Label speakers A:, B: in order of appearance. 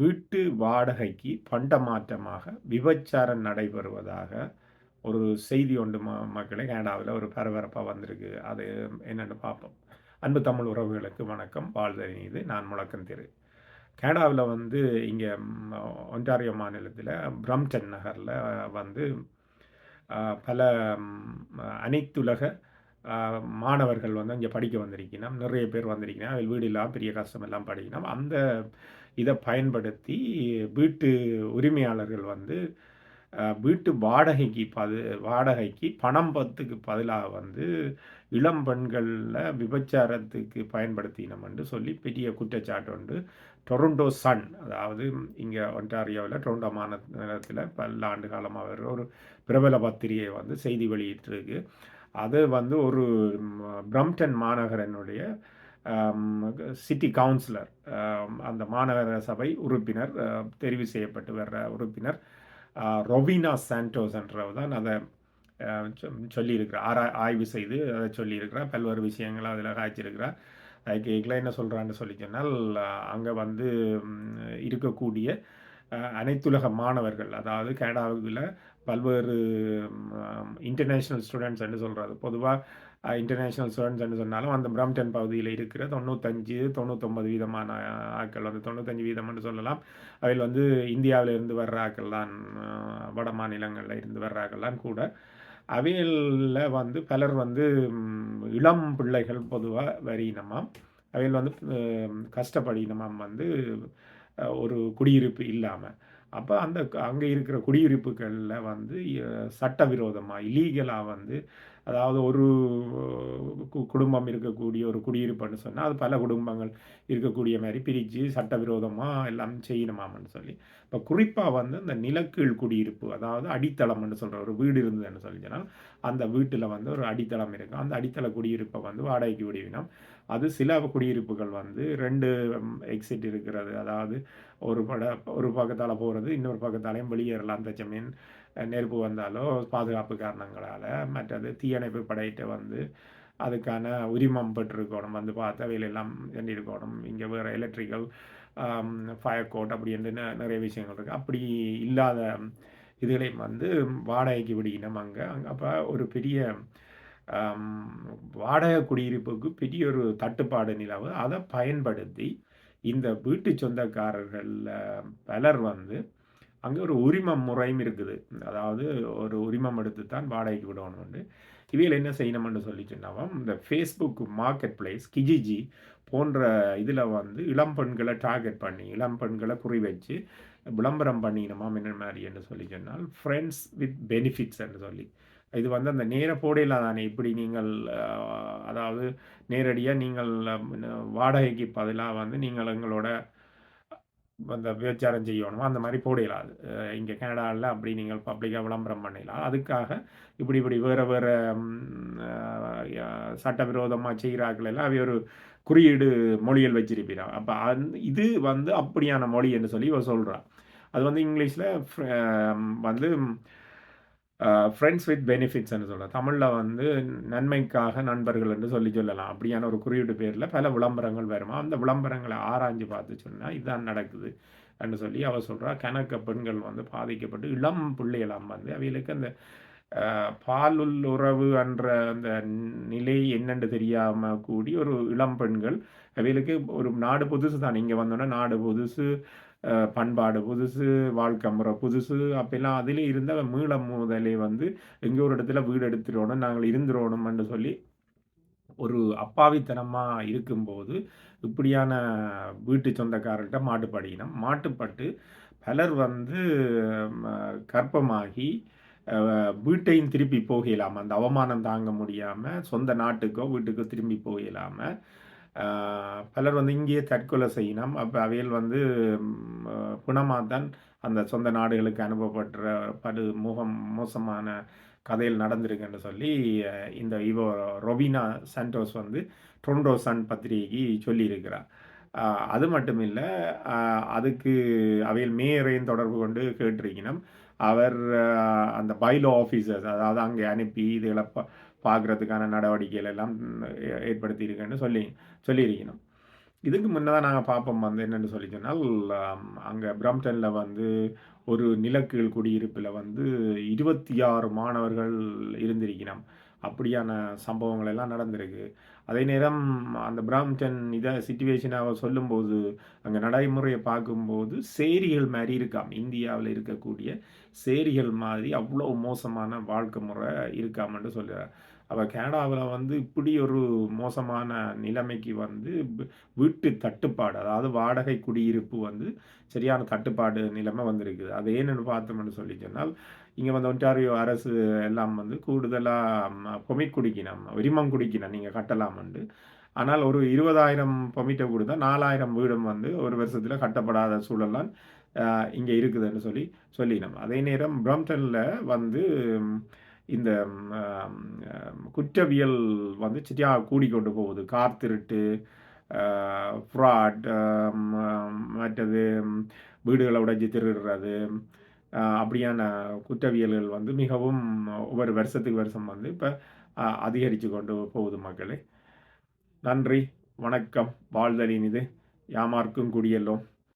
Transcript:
A: வீட்டு வாடகைக்கு பண்டமாற்றமாக விபச்சாரம் நடைபெறுவதாக ஒரு செய்தி ஒன்று ம மக்களை கனடாவில் ஒரு பரபரப்பாக வந்திருக்கு. அது என்னென்னு பார்ப்போம். அன்பு தமிழ் உறவுகளுக்கு வணக்கம். வாழ்தல் இது நான் முழக்கம் தெரு. கனடாவில் வந்து இங்கே ஒன்டாரியோ மாநிலத்தில் பிரம்டன் நகரில் வந்து பல அனைத்துலக மாணவர்கள் வந்து இங்கே படிக்க வந்திருக்கணும். நிறைய பேர் வந்திருக்கணும். வீடு இல்லாமல் பெரிய கஷ்டம் எல்லாம் படிக்கணும். அந்த இதை பயன்படுத்தி வீட்டு உரிமையாளர்கள் வந்து வீட்டு வாடகைக்கு பது வாடகைக்கு பணம் பத்துக்கு பதிலாக வந்து இளம் பெண்களில் விபச்சாரத்துக்கு பயன்படுத்தினோம் என்று சொல்லி பெரிய குற்றச்சாட்டு உண்டு. டொரண்டோ சன் அதாவது இங்கே ஒன்டாரியோவில் டொரண்டோ மாநிலத்தில் பல ஆண்டு காலமாக ஒரு பிரபல பத்திரிகை வந்து செய்தி வெளியிட்டிருக்கு. அது வந்து ஒரு பிரம்டன் மாநகரனுடைய சிட்டி கவுன்சிலர் அந்த மாநகர சபை உறுப்பினர் தெரிவு செய்யப்பட்டு வர்ற உறுப்பினர் ரொவினா சாண்டோஸ்ன்றவர் தான் அதை சொல்லியிருக்கிறார். ஆரா ஆய்வு செய்து அதை சொல்லியிருக்கிறார். பல்வேறு விஷயங்களை அதில் காய்ச்சிருக்கிறார். அதுக்கு எங்களை என்ன சொல்கிறான்னு சொல்லி சொன்னால் அங்கே வந்து இருக்கக்கூடிய அனைத்துலக மாணவர்கள் அதாவது கனடாவில் பல்வேறு இன்டர்நேஷ்னல் ஸ்டூடெண்ட்ஸ் என்று சொல்கிறது பொதுவாக இன்டர்நேஷ்னல் ஸ்டூடெண்ட்ஸ் என்று சொன்னாலும் அந்த பிரம்டன் பகுதியில் இருக்கிற தொண்ணூத்தஞ்சு தொண்ணூத்தொம்பது வீதமான ஆட்கள் வந்து தொண்ணூத்தஞ்சு வீதம் என்று சொல்லலாம். அதில் வந்து இந்தியாவில் இருந்து வர்ற ஆக்கள் தான் வட மாநிலங்களில் இருந்து வர்ற ஆக்கள் தான் கூட. அவையில் வந்து பலர் வந்து இளம் பிள்ளைகள் பொதுவாக வரியினமாம் அவையில் வந்து கஷ்டப்படினமாம் வந்து ஒரு குடியிருப்பு இல்லாமல் அப்போ அந்த அங்கே இருக்கிற குடியிருப்புகளில் வந்து சட்டவிரோதமாக இல்லீகலாக வந்து அதாவது ஒரு குடும்பம் இருக்கக்கூடிய ஒரு குடியிருப்புன்னு சொன்னால் அது பல குடும்பங்கள் இருக்கக்கூடிய மாதிரி பிரித்து சட்டவிரோதமாக எல்லாம் செய்யணுமாமன்னு சொல்லி. இப்போ குறிப்பாக வந்து இந்த நிலக்கீழ் குடியிருப்பு அதாவது அடித்தளம்னு சொல்கிற ஒரு வீடு இருந்ததுன்னு சொல்லிச்சுன்னா அந்த வீட்டில் வந்து ஒரு அடித்தளம் இருக்கும் அந்த அடித்தள குடியிருப்பை வந்து வாடகைக்கு விடுவினோம். அது சில குடியிருப்புகள் வந்து ரெண்டு எக்ஸிட் இருக்கிறது. அதாவது ஒரு பட ஒரு பக்கத்தால் போகிறது இன்னொரு பக்கத்தாலையும் வெளியேறலாம். அந்த ஜமீன் நெருப்பு வந்தாலோ பாதுகாப்பு காரணங்களால் மற்றது தீயணைப்பு படையிட்ட வந்து அதுக்கான உரிமம் பெற்றிருக்கணும். வந்து பார்த்து அவையிலெல்லாம் இருக்கணும் இங்கே வேறு எலக்ட்ரிக்கல் ஃபயர் கோட் அப்படி என்று நிறைய விஷயங்கள் இருக்குது அப்படி இல்லாத இதுகளை வந்து வாடகைக்கு விடுகினோம் அங்கே. அங்கே அப்போ ஒரு பெரிய வாடகை குடியிருப்புக்கு பெரிய ஒரு தட்டுப்பாடு நிலவு. அதை பயன்படுத்தி இந்த வீட்டு சொந்தக்காரர்களில் பலர் வந்து அங்கே ஒரு உரிமம் முறையும் இருக்குது. அதாவது ஒரு உரிமம் எடுத்து தான் வாடகைக்கு விடணும்னு இவையில் என்ன செய்யணும்னு சொல்லிச்சுன்னாவும் இந்த ஃபேஸ்புக் மார்க்கெட் பிளேஸ் கிஜிஜி போன்ற இதில் வந்து இளம் பெண்களை டார்கெட் பண்ணி இளம் பெண்களை குறி வச்சு விளம்பரம் பண்ணிக்கணுமா என்ன மாதிரி என்று சொல்லி சொன்னால் ஃப்ரெண்ட்ஸ் வித் பெனிஃபிட்ஸ் என்று சொல்லி. இது வந்து அந்த நேர போடையில் தானே. இப்படி நீங்கள் அதாவது நேரடியாக நீங்கள் வாடகைக்கு பதிலாக வந்து நீங்கள் எங்களோட அந்த விபச்சாரம் செய்யணுமோ. அந்த மாதிரி போடலாது. இங்கே கனடாவில் அப்படி நீங்கள் பப்ளிக்காக விளம்பரம் பண்ணிடலாம் அதுக்காக இப்படி இப்படி வேறு வேறு சட்டவிரோதமாக செய்கிறார்கள் எல்லாம் அவை ஒரு குறியீடு மொழிகள் வச்சிருப்பிறான் அப்போ அந் இது வந்து அப்படியான மொழி என்று சொல்லி இவ சொல்கிறான் அது வந்து இங்கிலீஷில் வந்து ஃப்ரெண்ட்ஸ் வித் பெனிஃபிட்ஸ்ன்னு சொல்லலாம். தமிழில் வந்து நன்மைக்காக நண்பர்கள் என்று சொல்லி சொல்லலாம். அப்படியான ஒரு குறியீடு பேரில் பல விளம்பரங்கள் வருமா? அந்த விளம்பரங்களை ஆராய்ஞ்சு பார்த்து சொன்னால் இதுதான் நடக்குது என்று சொல்லி அவள் சொல்கிறா கணக்க பெண்கள் வந்து பாதிக்கப்பட்டு இளம் பிள்ளைகளாம் வந்து அவைகளுக்கு அந்த பாலுள் உறவு என்ற அந்த நிலை என்னென்று தெரியாமல் கூடி ஒரு இளம் பெண்கள் அவைகளுக்கு ஒரு நாடு புதுசு தான் இங்கே வந்தோன்னா நாடு புதுசு பண்பாடு புதுசு வாழ்க்கை முறை புதுசு அப்பெல்லாம் அதில் இருந்த மீள முதலே வந்து எங்கே ஒரு இடத்துல வீடு எடுத்துடணும் நாங்கள் இருந்துடணும்னு சொல்லி ஒரு அப்பாவித்தனமாக இருக்கும்போது இப்படியான வீட்டு சொந்தக்காரர்கிட்ட மாட்டுப்படிக்கணும் மாட்டுப்பட்டு பலர் வந்து கர்ப்பமாகி வீட்டையும் திருப்பி போக இல்லாமல் அந்த அவமானம் தாங்க முடியாமல் சொந்த நாட்டுக்கோ வீட்டுக்கோ திரும்பி போக இல்லாமல் பலர் வந்து இங்கேயே தற்கொலை செய்யணும் அப்போ அவையில் வந்து குணமாக தான் அந்த சொந்த நாடுகளுக்கு அனுப்பப்பட்ட படு முகம் மோசமான கதையில் நடந்திருக்குன்னு சொல்லி இந்த இவோ ரொபினா சண்டோஸ் வந்து டொரண்டோ சன் பத்திரிகைக்கு சொல்லியிருக்கிறார். அது மட்டும் இல்லை அதுக்கு அவையில் மேயரையும் தொடர்பு கொண்டு கேட்டிருக்கணும் அவர் அந்த பைலோ ஆஃபீஸர்ஸ் அதாவது அங்கே அனுப்பி இதுகளை பார்க்குறதுக்கான நடவடிக்கைகள் எல்லாம் ஏற்படுத்தியிருக்கேன்னு சொல்லி சொல்லியிருக்கணும் இதுக்கு முன்னதான் நாங்கள் பார்ப்போம் வந்து என்னென்னு சொல்லி சொன்னால், அங்கே பிரம்டனில் வந்து ஒரு நிலக்கீழ் குடியிருப்பில் வந்து 26 மாணவர்கள் இருந்திருக்கணும். அப்படியான சம்பவங்கள் எல்லாம் நடந்திருக்கு. அதே நேரம் அந்த பிராம்டன் இதை சுச்சுவேஷனாக சொல்லும்போது, அங்கே நடைமுறையை பார்க்கும்போது சேரிகள் மாதிரி இருக்காம். இந்தியாவில் இருக்கக்கூடிய சேரிகள் மாதிரி அவ்வளோ மோசமான வாழ்க்கை முறை இருக்காம்ன்னு சொல்றா. அவள் கனடாவில் வந்து இப்படி ஒரு மோசமான நிலைமைக்கு வந்து வீட்டு தட்டுப்பாடு, அதாவது வாடகை குடியிருப்பு வந்து சரியான தட்டுப்பாடு நிலைமை வந்திருக்குது. அது ஏன்னு பார்த்தோம்னு சொல்லி சொன்னால், இங்கே வந்து ஒன்டாரியோ அரசு எல்லாம் வந்து கூடுதலாக ம குடிக்கணும் விரிமம் உரிமம் நீங்கள் நீங்க கட்டலாம்ன்னு. ஆனால் ஒரு இருபதாயிரம் பொமிட்டை கொடுத்தா நாலாயிரம் வீடும் வந்து ஒரு வருஷத்தில் கட்டப்படாத சூழல்லாம் இங்கே இருக்குதுன்னு சொல்லி சொல்லினோம். அதே நேரம் பிரம்டனில் வந்து இந்த குற்றவியல் வந்து சரியாக கூடிக்கொண்டு போகுது. கார் திருட்டு, ஃப்ராட் மற்றது வீடுகளை உடைஞ்சி திருடுறது, அப்படியான குற்றவியல்கள் வந்து மிகவும் ஒவ்வொரு வருஷத்துக்கு வருஷம் வந்து இப்போ அதிகரித்து கொண்டு போகுது மக்களே. நன்றி, வணக்கம். வாழ்தலின் இது யாமார்க்கும் குடியெல்லோம்.